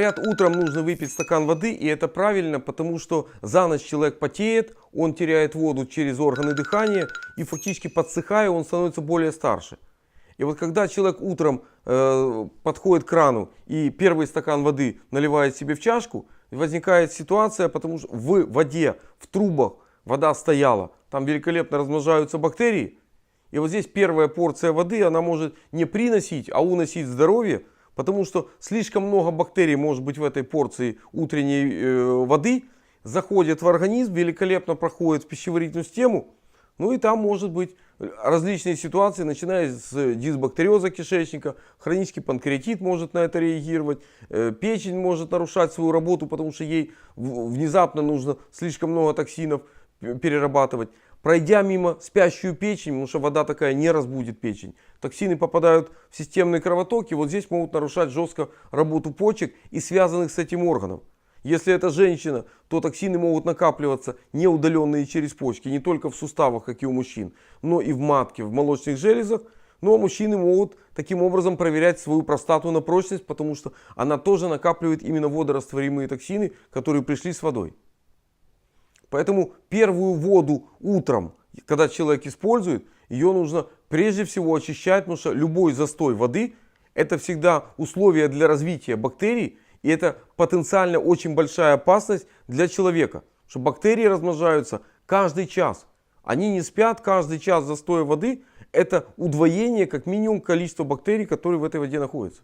Говорят, утром нужно выпить стакан воды, и это правильно, потому что за ночь человек потеет, он теряет воду через органы дыхания, и фактически подсыхая, он становится более старше. И вот когда человек утром э, подходит к крану и первый стакан воды наливает себе в чашку, возникает ситуация, потому что в воде, в трубах вода стояла, там великолепно размножаются бактерии. И вот здесь первая порция воды, она может не приносить, а уносить здоровье, потому что слишком много бактерий может быть в этой порции утренней э, воды, заходит в организм, великолепно проходит в пищеварительную систему, ну и там может быть различные ситуации, начиная с дисбактериоза кишечника, хронический панкреатит может на это реагировать, э, печень может нарушать свою работу, потому что ей внезапно нужно слишком много токсинов перерабатывать. Пройдя мимо спящую печень, потому что вода такая не разбудит печень, токсины попадают в системные кровотоки, вот здесь могут нарушать жестко работу почек и связанных с этим органов. Если это женщина, то токсины могут накапливаться не удаленные через почки, не только в суставах, как и у мужчин, но и в матке, в молочных железах. Но мужчины могут таким образом проверять свою простату на прочность, потому что она тоже накапливает именно водорастворимые токсины, которые пришли с водой. Поэтому первую воду утром, когда человек использует, ее нужно прежде всего очищать, потому что любой застой воды это всегда условие для развития бактерий и это потенциально очень большая опасность для человека. Что бактерии размножаются каждый час. Они не спят каждый час застоя воды. Это удвоение как минимум количества бактерий, которые в этой воде находятся.